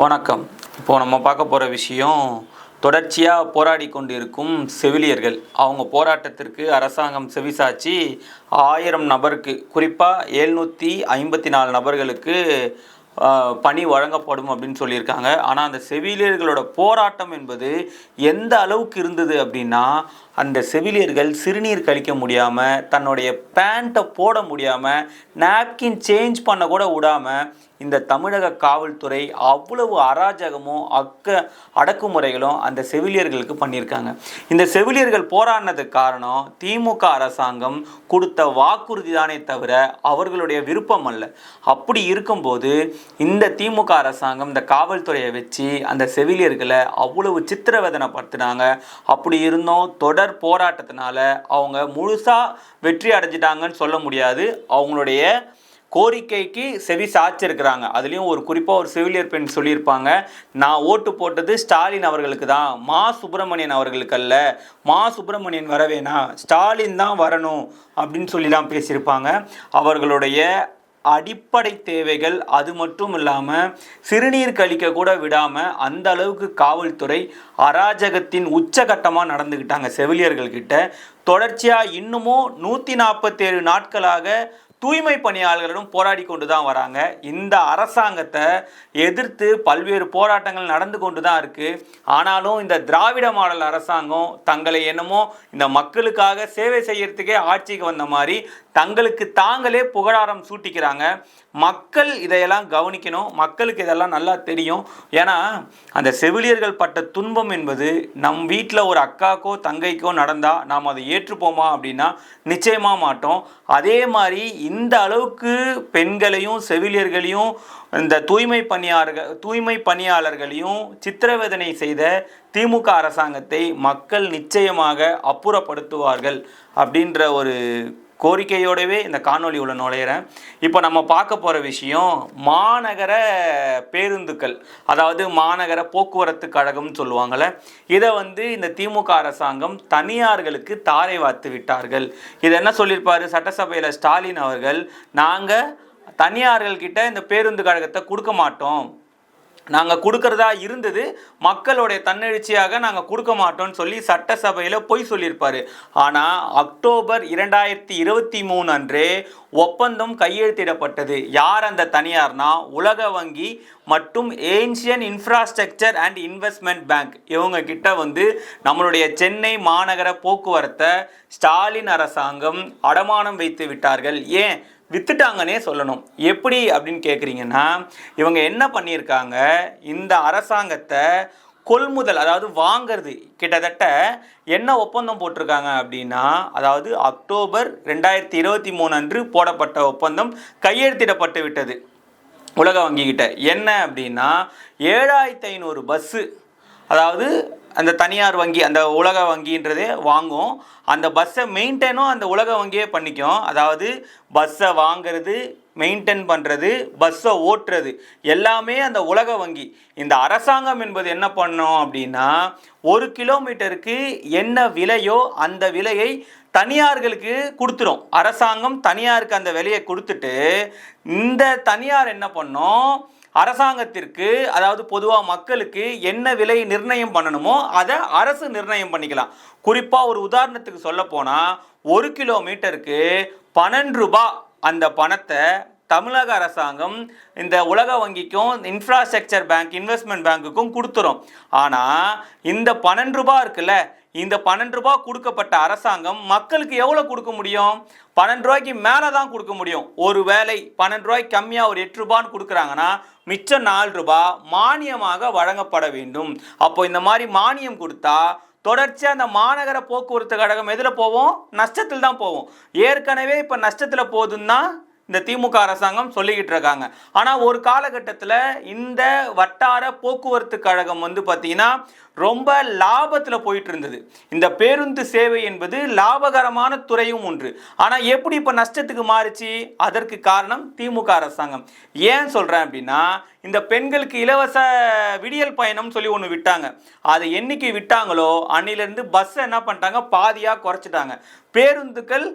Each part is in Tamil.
வணக்கம். இப்போ நம்ம பார்க்க போகிற விஷயம் தொடர்ச்சியாக போராடி கொண்டிருக்கும் செவிலியர்கள். அவங்க போராட்டத்திற்கு அரசாங்கம் செவிசாச்சி ஆயிரம் நபருக்கு குறிப்பாக எழுநூற்றி ஐம்பத்தி நாலு நபர்களுக்கு பணி வழங்கப்படும் அப்படின்னு சொல்லியிருக்காங்க. ஆனால் அந்த செவிலியர்களோட போராட்டம் என்பது எந்த அளவுக்கு இருந்தது அப்படின்னா அந்த செவிலியர்கள் சிறுநீர் கழிக்க முடியாமல் தன்னுடைய பேண்ட்டை போட முடியாமல் நாப்கின் சேஞ்ச் பண்ண கூட விடாமல் இந்த தமிழக காவல்துறை அவ்வளவு அராஜகமும் அக்க அடக்குமுறைகளும் அந்த செவிலியர்களுக்கு பண்ணியிருக்காங்க. இந்த செவிலியர்கள் போராடினதுக்கு காரணம் திமுக அரசாங்கம் கொடுத்த வாக்குறுதி தானே தவிர அவர்களுடைய விருப்பம் அல்ல. அப்படி இருக்கும்போது இந்த திமுக அரசாங்கம் இந்த காவல்துறையை வச்சு அந்த செவிலியர்களை அவ்வளவு சித்திரவதனைப்படுத்தினாங்க அப்படி இருந்தோம் தொடர் போராட்டத்தினால அவங்க முழுசாக வெற்றி அடைஞ்சிட்டாங்கன்னு சொல்ல முடியாது. அவங்களுடைய கோரிக்கைக்கு செவி சாய்ச்சிருக்கிறாங்க. அதுலேயும் ஒரு குறிப்பாக ஒரு செவிலியர் பெண் சொல்லியிருப்பாங்க. நான் ஓட்டு போட்டது ஸ்டாலின் அவர்களுக்கு தான். மா சுப்பிரமணியன் அவர்களுக்கு அல்ல. மா சுப்பிரமணியன் வர ஸ்டாலின் தான் வரணும் அப்படின்னு சொல்லிலாம் பேசியிருப்பாங்க. அவர்களுடைய அடிப்படை தேவைகள் அது மட்டும் இல்லாமல் சிறுநீர் கழிக்க கூட விடாமல் அந்த அளவுக்கு காவல்துறை அராஜகத்தின் உச்சகட்டமாக நடந்துக்கிட்டாங்க செவிலியர்கள் கிட்ட. தொடர்ச்சியாக இன்னமும் நூற்றி நாற்பத்தேழு நாட்களாக தூய்மை பணியாளர்களும் போராடி கொண்டு தான் வராங்க. இந்த அரசாங்கத்தை எதிர்த்து பல்வேறு போராட்டங்கள் நடந்து கொண்டு தான் இருக்குது ஆனாலும் இந்த திராவிட மாடல் அரசாங்கம் தங்களை என்னமோ இந்த மக்களுக்காக சேவை செய்யறதுக்கே ஆட்சிக்கு வந்த மாதிரி தங்களுக்கு தாங்களே புகழாரம் சூட்டிக்கிறாங்க. மக்கள் இதையெல்லாம் கவனிக்கணும். மக்களுக்கு இதெல்லாம் நல்லா தெரியும். ஏன்னா அந்த செவிலியர்கள் பட்ட துன்பம் என்பது நம் வீட்டில் ஒரு அக்காக்கோ தங்கைக்கோ நடந்தால் நாம் அதை ஏற்றுப்போமா அப்படின்னா நிச்சயமாக மாட்டோம். அதே மாதிரி இந்த அளவுக்கு பெண்களையும் செவிலியர்களையும் இந்த தூய்மை பணியாளர்கள் தூய்மை பணியாளர்களையும் சித்திரவதனை செய்த திமுக அரசாங்கத்தை மக்கள் நிச்சயமாக அப்புறப்படுத்துவார்கள் அப்படின்ற ஒரு கோரிக்கையோடவே இந்த காணொலி உள்ள நுழையிறேன். இப்போ நம்ம பார்க்க போகிற விஷயம் மாநகர பேருந்துகள். அதாவது மாநகர போக்குவரத்து கழகம்னு சொல்லுவாங்கள்ல இதை வந்து இந்த திமுக அரசாங்கம் தனியார்களுக்கு தாரை வாத்து விட்டார்கள். இதை என்ன சொல்லியிருப்பார்? சட்டசபையில் ஸ்டாலின் அவர்கள் நாங்கள் தனியார்கள்கிட்ட இந்த பேருந்து கழகத்தை கொடுக்க மாட்டோம். நாங்கள் கொடுக்கறதா இருந்தது மக்களுடைய தன்னெழுச்சியாக நாங்கள் கொடுக்க மாட்டோம்னு சொல்லி சட்டசபையில் பொய் சொல்லியிருப்பார். ஆனால் அக்டோபர் இரண்டாயிரத்தி இருபத்தி மூணு அன்று ஒப்பந்தம் கையெழுத்திடப்பட்டது. யார் அந்த தனியார்னா? உலக வங்கி மற்றும் ancient infrastructure and investment bank இவங்க கிட்ட வந்து நம்மளுடைய சென்னை மாநகர போக்குவரத்தை ஸ்டாலின் அரசாங்கம் அடமானம் வைத்து விட்டார்கள். ஏன்? வித்துட்டாங்கன்னே சொல்லணும். எப்படி அப்படின்னு கேட்குறீங்கன்னா இவங்க என்ன பண்ணியிருக்காங்க? இந்த அரசாங்கத்தை கொள்முதல் அதாவது வாங்கிறது கிட்டத்தட்ட என்ன ஒப்பந்தம் போட்டிருக்காங்க அப்படின்னா அதாவது அக்டோபர் ரெண்டாயிரத்தி இருபத்தி மூணு அன்று போடப்பட்ட ஒப்பந்தம் கையெழுத்திடப்பட்டு விட்டது. உலக வங்கிக்கிட்ட என்ன அப்படின்னா ஏழாயிரத்தி ஐநூறு பஸ்ஸு அதாவது அந்த தனியார் வங்கி அந்த உலக வங்கின்றதே வாங்கும். அந்த பஸ்ஸை மெயின்டைனும் அந்த உலக வங்கியே பண்ணிக்கும். அதாவது பஸ்ஸை வாங்கிறது மெயின்டைன் பண்ணுறது பஸ்ஸை ஓட்டுறது எல்லாமே அந்த உலக வங்கி. இந்த அரசாங்கம் என்பது என்ன பண்ணோம் அப்படின்னா ஒரு கிலோமீட்டருக்கு என்ன விலையோ அந்த விலையை தனியார்களுக்கு கொடுத்துரும். அரசாங்கம் தனியாருக்கு அந்த விலையை கொடுத்துட்டு இந்த தனியார் என்ன பண்ணும் அரசாங்கத்திற்கு அதாவது பொதுவாக மக்களுக்கு என்ன விலை நிர்ணயம் பண்ணணுமோ அதை அரசு நிர்ணயம் பண்ணிக்கலாம். குறிப்பாக ஒரு உதாரணத்துக்கு சொல்ல போனால் ஒரு கிலோமீட்டருக்கு பன்னெண்டு ரூபாய் அந்த பணத்தை தமிழக அரசாங்கம் இந்த உலக வங்கிக்கும் இன்ஃப்ராஸ்ட்ரக்சர் பேங்க் இன்வெஸ்ட்மெண்ட் பேங்க்குக்கும் கொடுத்துரும். ஆனால் இந்த பன்னெண்டு ரூபாய் இருக்குல்ல இந்த பன்னெண்டு ரூபாய் கொடுக்கப்பட்ட அரசாங்கம் மக்களுக்கு எவ்வளோ கொடுக்க முடியும்? பன்னெண்டு ரூபாய்க்கு மேலே தான் கொடுக்க முடியும். ஒரு வேலை பன்னெண்டு ரூபாய்க்கு கம்மியாக ஒரு எட்டு ரூபான்னு கொடுக்குறாங்கன்னா மிச்சம் நாலு ரூபாய் மானியமாக வழங்கப்பட வேண்டும். அப்போ இந்த மாதிரி மானியம் கொடுத்தா தொடர்ச்சியாக அந்த மாநகர போக்குவரத்து கழகம் எதில் போவோம்? நஷ்டத்தில் தான் போவோம். ஏற்கனவே இப்போ நஷ்டத்தில் போகுதுன்னா இந்த திமுக அரசாங்கம் சொல்லிக்கிட்டு இருக்காங்க. ஆனால் ஒரு காலகட்டத்தில் இந்த வட்டார போக்குவரத்து கழகம் வந்து பார்த்தீங்கன்னா ரொம்ப லாபத்தில் போயிட்டு இருந்தது இந்த பேருந்து சேவை என்பது லாபகரமான துறையும் ஒன்று. ஆனால் எப்படி இப்போ நஷ்டத்துக்கு மாறுச்சு? அதற்கு காரணம் திமுக அரசாங்கம். ஏன் சொல்கிறேன் அப்படின்னா இந்த பெண்களுக்கு இலவச விடியல் பயணம் சொல்லி ஒன்று விட்டாங்க. அதை என்னைக்கு விட்டாங்களோ அன்னிலேருந்து பஸ்ஸை என்ன பண்ணிட்டாங்க? பாதியாக குறைச்சிட்டாங்க. பேருந்துகள்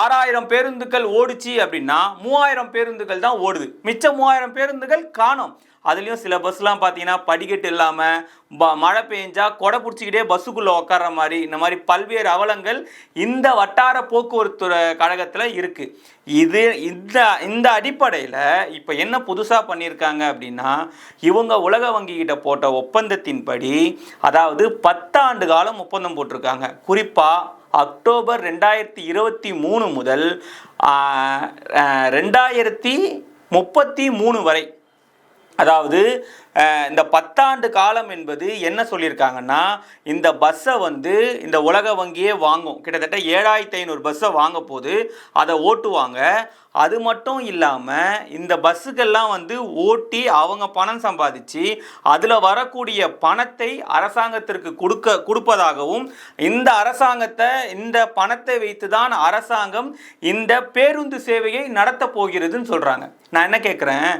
ஆறாயிரம் பேருந்துகள் ஓடுச்சு அப்படின்னா மூவாயிரம் பேருந்துகள் தான் ஓடுது. மிச்சம் மூவாயிரம் பேருந்துகள் காணோம். அதுலேயும் சில பஸ்லாம் பார்த்தீங்கன்னா படிக்கட்டு இல்லாமல் ப மழை பெஞ்சா கொடை பிடிச்சிக்கிட்டே பஸ்ஸுக்குள்ளே உட்கார்ற மாதிரி இந்த மாதிரி பல்வேறு அவலங்கள் இந்த வட்டார போக்குவரத்து கழகத்தில் இருக்குது இது இந்த இந்த அடிப்படையில் இப்போ என்ன புதுசாக பண்ணியிருக்காங்க அப்படின்னா இவங்க உலக வங்கிக்கிட்ட போட்ட ஒப்பந்தத்தின்படி அதாவது பத்தாண்டு காலம் ஒப்பந்தம் போட்டிருக்காங்க. குறிப்பாக அக்டோபர் ரெண்டாயிரத்தி இருபத்தி மூணு முதல் ரெண்டாயிரத்தி முப்பத்தி மூணு வரை அதாவது இந்த பத்தாண்டு காலம் என்பது என்ன சொல்லியிருக்காங்கன்னா இந்த பஸ்ஸை வந்து இந்த உலக வங்கியே வாங்கும். கிட்டத்தட்ட ஏழாயிரத்தி ஐநூறு பஸ்ஸை வாங்க போது அதை ஓட்டுவாங்க. அது மட்டும் இல்லாமல் இந்த பஸ்ஸுக்கெல்லாம் வந்து ஓட்டி அவங்க பணம் சம்பாதிச்சு அதில் வரக்கூடிய பணத்தை அரசாங்கத்திற்கு கொடுக்க கொடுப்பதாகவும் இந்த அரசாங்கத்தை இந்த பணத்தை வைத்து தான் அரசாங்கம் இந்த பேருந்து சேவையை நடத்த போகிறதுன்னு சொல்கிறாங்க நான் என்ன கேட்குறேன்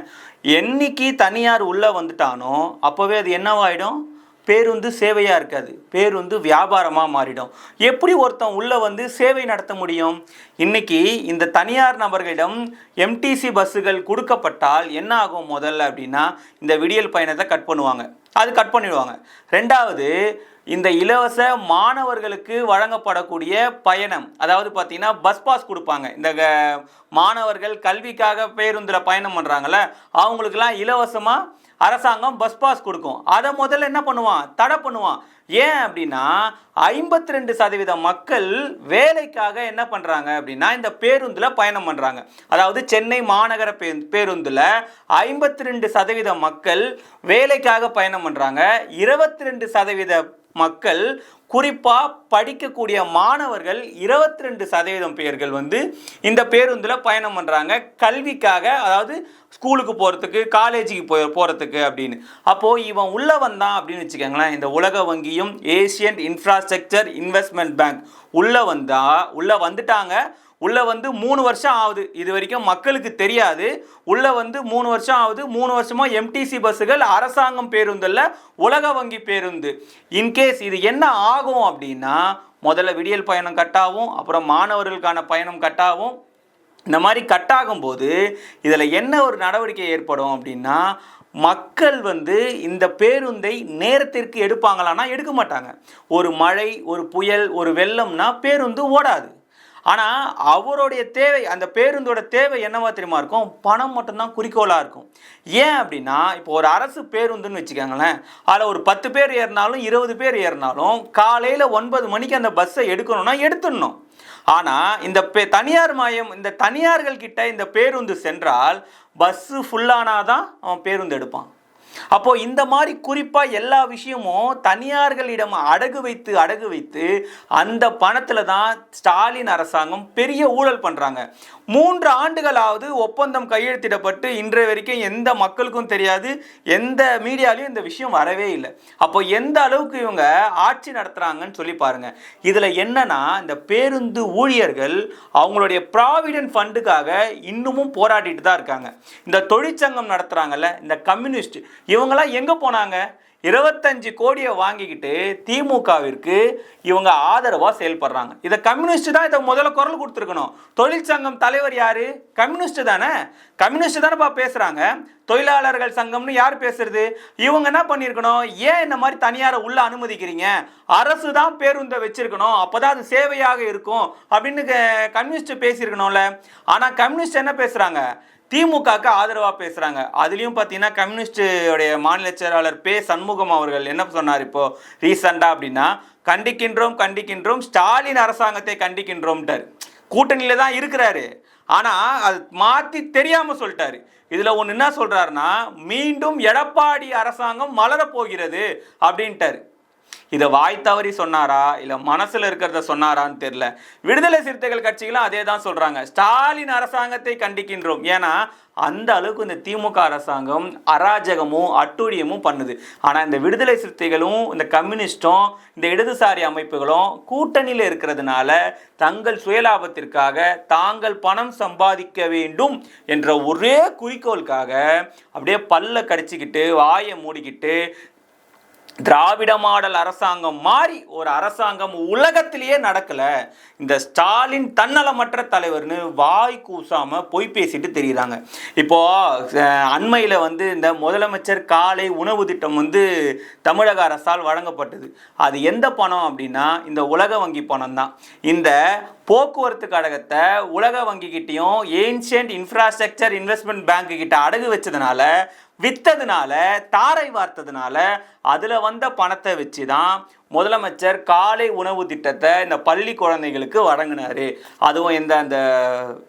என்னைக்கு தனியார் உள்ளே வந்துட்டானோ அப்போவே அது என்னவாயிடும்? பேருந்து சேவையாக இருக்காது. பேருந்து வியாபாரமாக மாறிடும். எப்படி ஒருத்தன் உள்ளே வந்து சேவை நடத்த முடியும்? இன்னைக்கு இந்த தனியார் நபர்களிடம் எம்டிசி பஸ்ஸுகள் கொடுக்கப்பட்டால் என்ன ஆகும் முதல்ல அப்படின்னா இந்த விடியல் பயணத்தை கட் பண்ணுவாங்க. அது கட் பண்ணிடுவாங்க. ரெண்டாவது இந்த இலவச மாணவர்களுக்கு வழங்கப்படக்கூடிய பயணம். அதாவது பார்த்தீங்கன்னா பஸ் பாஸ் கொடுப்பாங்க. இந்த க- மாணவர்கள் கல்விக்காக பேருந்தில் பயணம் பண்ணுறாங்கல்ல அவங்களுக்கெல்லாம் இலவசமாக அரசாங்கம் பஸ் பாஸ் கொடுக்கும். அதை முதல்ல என்ன பண்ணுவான்? தடை பண்ணுவான். ஏன் அப்படின்னா ஐம்பத்தி ரெண்டு சதவீத மக்கள் வேலைக்காக என்ன பண்ணுறாங்க அப்படின்னா இந்த பேருந்தில் பயணம் பண்ணுறாங்க அதாவது சென்னை மாநகர பே பேருந்தில் ஐம்பத்தி ரெண்டு சதவீத மக்கள் வேலைக்காக பயணம் பண்ணுறாங்க இருபத்தி ரெண்டு சதவீத மக்கள் குறிப்பாக படிக்கக்கூடிய மாணவர்கள் இருபத்தி ரெண்டு சதவீதம் பேர்கள் வந்து இந்த பேருந்தில் பயணம் பண்ணுறாங்க கல்விக்காக அதாவது ஸ்கூலுக்கு போகிறதுக்கு காலேஜுக்கு போய் போகிறதுக்கு அப்படின்னு. அப்போது இவன் உள்ளே வந்தான் அப்படின்னு வச்சுக்கோங்களேன். இந்த உலக வங்கியும் ஏசியன் இன்ஃப்ராஸ்ட்ரக்சர் இன்வெஸ்ட்மெண்ட் பேங்க் உள்ளே வந்தால் உள்ளே வந்துட்டாங்க. உள்ளே வந்து மூணு வருஷம் ஆகுது. இது வரைக்கும் மக்களுக்கு தெரியாது. உள்ளே வந்து மூணு வருஷம் ஆகுது. மூணு வருஷமாக எம்டிசி பஸ்ஸுகள் அரசாங்கம் பேருந்தில் உலக வங்கி பேருந்து. இன்கேஸ் இது என்ன ஆகும் அப்படின்னா முதல்ல விடியல் பயணம் கட்டாகும் அப்புறம் மாணவர்களுக்கான பயணம் கட்டாகும். இந்த மாதிரி கட்டாகும்போது இதில் என்ன ஒரு நடவடிக்கை ஏற்படும் அப்படின்னா மக்கள் வந்து இந்த பேருந்தை நேரத்திற்கு எடுப்பாங்களான்னா எடுக்க மாட்டாங்க. ஒரு மழை ஒரு புயல் ஒரு வெள்ளம்னா பேருந்து ஓடாது. ஆனால் அவருடைய தேவை அந்த பேருந்தோட தேவை என்னவா தெரியுமா இருக்கும்? பணம் மட்டும்தான் குறிக்கோளாக இருக்கும். ஏன் அப்படின்னா இப்போ ஒரு அரசு பேருந்துன்னு வச்சுக்கோங்களேன். அதில் ஒரு பத்து பேர் ஏறினாலும் இருபது பேர் ஏறினாலும் காலையில் ஒன்பது மணிக்கு அந்த பஸ்ஸை எடுக்கணும்னா எடுத்துடணும். ஆனால் இந்த பே தனியார் மாயம் இந்த தனியார்கள் கிட்ட இந்த பேருந்து சென்றால் பஸ்ஸு ஃபுல்லானாதான் அவன் பேருந்து எடுப்பான். அப்போ இந்த மாதிரி குறிப்பா எல்லா விஷயமும் தனியார்களிடம் அடகு வைத்து அடகு வைத்து அந்த பணத்துல தான் ஸ்டாலின் அரசாங்கம் பெரிய ஊழல் பண்றாங்க. மூன்று ஆண்டுகளாவது ஒப்பந்தம் கையெழுத்திடப்பட்டு இன்றைய வரைக்கும் எந்த மக்களுக்கும் தெரியாது எந்த மீடியாலையும் இந்த விஷயம் வரவே இல்லை. அப்போ எந்த அளவுக்கு இவங்க ஆட்சி நடத்துறாங்கன்னு சொல்லி பாருங்க. இதுல என்னன்னா இந்த பேருந்து ஊழியர்கள் அவங்களுடைய ப்ராவிடென்ட் ஃபண்டுக்காக இன்னமும் போராடிட்டு தான் இருக்காங்க. இந்த தொழிற்சங்கம் நடத்துறாங்கல்ல இந்த கம்யூனிஸ்ட் இவங்கெல்லாம் எங்கே போனாங்க? இருபத்தஞ்சு கோடியை வாங்கிக்கிட்டு திமுகவிற்கு இவங்க ஆதரவாக செயல்படுறாங்க. இதை கம்யூனிஸ்ட் தான் இதை முதல்ல குரல் கொடுத்துருக்கணும். தொழிற்சங்கம் தலைவர் யார்? கம்யூனிஸ்ட் தானே? கம்யூனிஸ்ட் தானேப்பா பேசுகிறாங்க தொழிலாளர்கள் சங்கம்னு யார் பேசுறது? இவங்க என்ன பண்ணியிருக்கணும்? ஏன் இந்த மாதிரி தனியாரை உள்ள அனுமதிக்கிறீங்க? அரசு தான் பேருந்தை வச்சிருக்கணும். அப்பதான் அது சேவையாக இருக்கும். அப்படின்னு க- கம்யூனிஸ்ட் பேசியிருக்கணும்ல. ஆனால் கம்யூனிஸ்ட் என்ன பேசுகிறாங்க திமுகவுக்கு ஆதரவாக பேசுகிறாங்க அதுலேயும் பார்த்தீங்கன்னா கம்யூனிஸ்டுடைய மாநில செயலாளர் பே சண்முகம் அவர்கள் என்ன சொன்னார் இப்போது ரீசெண்டாக அப்படின்னா கண்டிக்கின்றோம் கண்டிக்கின்றோம் ஸ்டாலின் அரசாங்கத்தை கண்டிக்கின்றோம்ட்டார். கூட்டணியில் தான் இருக்கிறாரு. ஆனால் அது மாற்றி தெரியாமல் சொல்லிட்டாரு. இதில் ஒன்று என்ன சொல்கிறாருன்னா மீண்டும் எடப்பாடி அரசாங்கம் மலரப்போகிறது போகிறது இதை வாய் தவறி சொன்னாரா? இல்லை மனசில் இருக்கிறத சொன்னாரான்னு தெரியல. விடுதலை சிறுத்தைகள் கட்சிகளும் அதே தான் சொல்கிறாங்க ஸ்டாலின் அரசாங்கத்தை கண்டிக்கின்றோம். ஏன்னா அந்த அளவுக்கு இந்த திமுக அரசாங்கம் அராஜகமும் அட்டூழியமும் பண்ணுது. ஆனால் இந்த விடுதலை சிறுத்தைகளும் இந்த கம்யூனிஸ்டும் இந்த இடதுசாரி அமைப்புகளும் கூட்டணியில் இருக்கிறதுனால தங்கள் சுயலாபத்திற்காக தாங்கள் பணம் சம்பாதிக்க வேண்டும் என்ற ஒரே குறிக்கோளுக்காக அப்படியே பல்ல கடிச்சிக்கிட்டு வாயை மூடிக்கிட்டு திராவிட மாடல் அரசாங்கம் மாறி ஒரு அரசாங்கம் உலகத்திலேயே நடக்கலை. இந்த ஸ்டாலின் தன்னலமற்ற தலைவர்னு வாய் கூசாமல் பொய் பேசிட்டு தெரியுறாங்க. இப்போது அண்மையில் வந்து இந்த முதலமைச்சர் காலை உணவு திட்டம் வந்து தமிழக அரசால் வழங்கப்பட்டது. அது எந்த பணம் அப்படின்னா இந்த உலக வங்கி பணம் தான். இந்த போக்குவரத்து கழகத்தை உலக வங்கிக்கிட்டேயும் ஏன்ஷியன்ட் இன்ஃப்ராஸ்ட்ரக்சர் இன்வெஸ்ட்மெண்ட் பேங்க்கிட்ட அடகு வச்சதுனால வித்ததுனால தாரை வார்த்ததுனால அதில் வந்த பணத்தை வச்சு தான் முதலமைச்சர் காலை உணவு திட்டத்தை இந்த பள்ளி குழந்தைகளுக்கு வழங்கினாரு. அதுவும் இந்த அந்த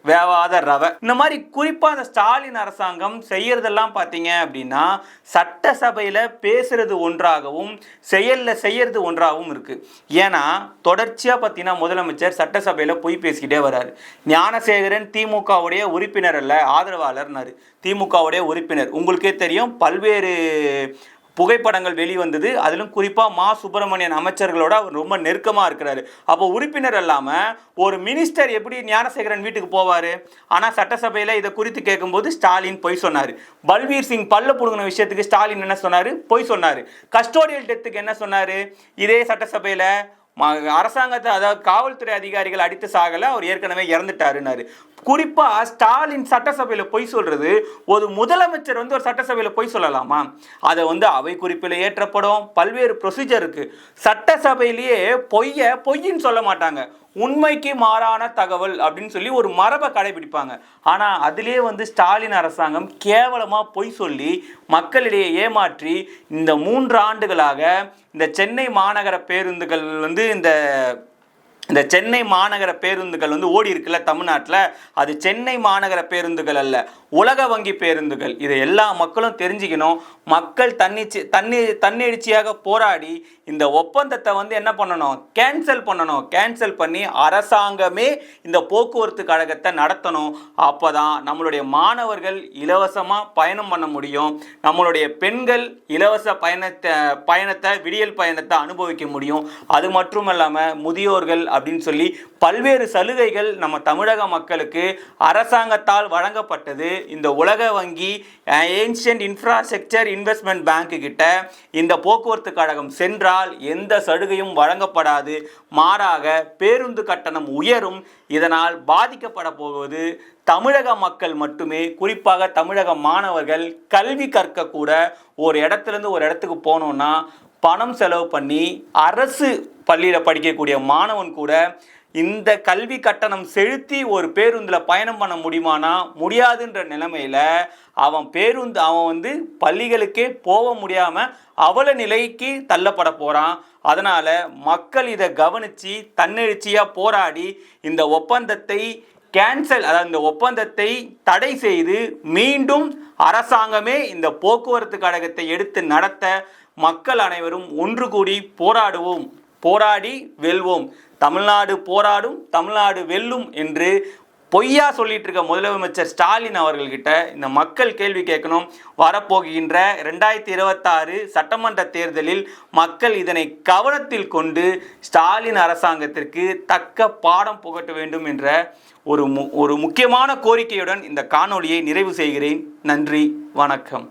வேவாத ரவை. இந்த மாதிரி குறிப்பாக அந்த ஸ்டாலின் அரசாங்கம் செய்யறதெல்லாம் பார்த்தீங்க அப்படின்னா சட்டசபையில் பேசுறது ஒன்றாகவும் செயலில் செய்யறது ஒன்றாகவும் இருக்கு. ஏன்னா தொடர்ச்சியாக பார்த்தீங்கன்னா முதலமைச்சர் சட்டசபையில் போய் பேசிக்கிட்டே வர்றாரு ஞானசேகரன் திமுகவுடைய உறுப்பினர் அல்ல ஆதரவாளர்னாரு. திமுகவுடைய உறுப்பினர். உங்களுக்கே தெரியும் பல்வேறு புகைப்படங்கள் வெளிவந்தது. அதிலும் குறிப்பாக மா சுப்பிரமணியன் அமைச்சர்களோட அவர் ரொம்ப நெருக்கமாக இருக்கிறாரு. அப்போ உறுப்பினர் இல்லாமல் ஒரு மினிஸ்டர் எப்படி ஞானசேகரன் வீட்டுக்கு போவார்? ஆனால் சட்டசபையில் இதை குறித்து கேட்கும்போது ஸ்டாலின் பொய் சொன்னார். பல்வீர் சிங் பல்ல புடுங்கின விஷயத்துக்கு ஸ்டாலின் என்ன சொன்னார்? பொய் சொன்னார். கஸ்டோடியல் டெத்துக்கு என்ன சொன்னார்? இதே சட்டசபையில் அரசாங்கத்தை அதாவது காவல்துறை அதிகாரிகள் அடித்து சாகலை அவர் ஏற்கனவே இறந்துட்டாருன்னாரு. குறிப்பாக ஸ்டாலின் சட்டசபையில் பொய் சொல்கிறது ஒரு முதலமைச்சர் வந்து ஒரு சட்டசபையில் பொய் சொல்லலாமா? அதை வந்து அவை குறிப்பில் ஏற்றப்படும். பல்வேறு ப்ரொசீஜர் இருக்குது சட்டசபையிலேயே பொய்யை பொய்ன்னு சொல்ல மாட்டாங்க. உண்மைக்கு மாறான தகவல் அப்படின்னு சொல்லி ஒரு மரபை கடைபிடிப்பாங்க. ஆனால் அதிலே வந்து ஸ்டாலின் அரசாங்கம் கேவலமாக பொய் சொல்லி மக்களிடையே ஏமாற்றி இந்த மூன்று ஆண்டுகளாக இந்த சென்னை மாநகர பேருந்துகள் வந்து இந்த இந்த சென்னை மாநகர பேருந்துகள் வந்து ஓடி இருக்குல்ல தமிழ்நாட்டில்? அது சென்னை மாநகர பேருந்துகள் அல்ல உலக வங்கி பேருந்துகள். இதை எல்லா மக்களும் தெரிஞ்சுக்கணும். மக்கள் தன்னிச்சு தண்ணி தன்னெழுச்சியாக போராடி இந்த ஒப்பந்தத்தை வந்து என்ன பண்ணணும்? கேன்சல் பண்ணணும். கேன்சல் பண்ணி அரசாங்கமே இந்த போக்குவரத்து கழகத்தை நடத்தணும். அப்போ தான் நம்மளுடைய மாணவர்கள் இலவசமாக பயணம் பண்ண முடியும். நம்மளுடைய பெண்கள் இலவச பயணத்தை பயணத்தை விடியல் பயணத்தை அனுபவிக்க முடியும். அது மட்டும் இல்லாமல் முதியோர்கள் அப்படின்னு சொல்லி பல்வேறு சலுகைகள் நம்ம தமிழக மக்களுக்கு அரசாங்கத்தால் வழங்கப்பட்டது. இந்த உலக வங்கி ஏன்ஷியன்ட் இன்ஃப்ராஸ்ட்ரக்சர் இன்வெஸ்ட்மெண்ட் பேங்க்கு கிட்ட இந்த போக்குவரத்து கழகம் சென்றால் எந்த சலுகையும் வழங்கப்படாது. மாறாக பேருந்து கட்டணம் உயரும். இதனால் பாதிக்கப்பட போவது தமிழக மக்கள் மட்டுமே. குறிப்பாக தமிழக மாணவர்கள் கல்வி கற்கக்கூட ஒரு இடத்துலேருந்து ஒரு இடத்துக்கு போனோன்னா பணம் செலவு பண்ணி அரசு பள்ளியில் படிக்கக்கூடிய மாணவன் கூட இந்த கல்வி கட்டணம் செலுத்தி ஒரு பேருந்தில் பயணம் பண்ண முடியுமானா முடியாதுன்ற நிலைமையில் அவன் பேருந்து அவன் வந்து பள்ளிகளுக்கே போக முடியாமல் அவல நிலைக்கு தள்ளப்பட போகிறான் அதனால் மக்கள் இதை கவனித்து தன்னெழுச்சியாக போராடி இந்த ஒப்பந்தத்தை கேன்சல் அதாவது இந்த ஒப்பந்தத்தை தடை செய்து மீண்டும் அரசாங்கமே இந்த போக்குவரத்து கழகத்தை எடுத்து நடத்த மக்கள் அனைவரும் ஒன்று கூடி போராடுவோம். போராடி வெல்வோம். தமிழ்நாடு போராடும் தமிழ்நாடு வெல்லும் என்று பொய்யா சொல்லிட்டு இருக்க முதலமைச்சர் ஸ்டாலின் அவர்கள்கிட்ட இந்த மக்கள் கேள்வி கேட்கணும். வரப்போகின்ற ரெண்டாயிரத்தி இருபத்தாறு சட்டமன்ற தேர்தலில் மக்கள் இதனை கவனத்தில் கொண்டு ஸ்டாலின் அரசாங்கத்திற்கு தக்க பாடம் புகட்ட வேண்டும் என்ற ஒரு மு ஒரு முக்கியமான கோரிக்கையுடன் இந்த காணொலியை நிறைவு செய்கிறேன். நன்றி வணக்கம்.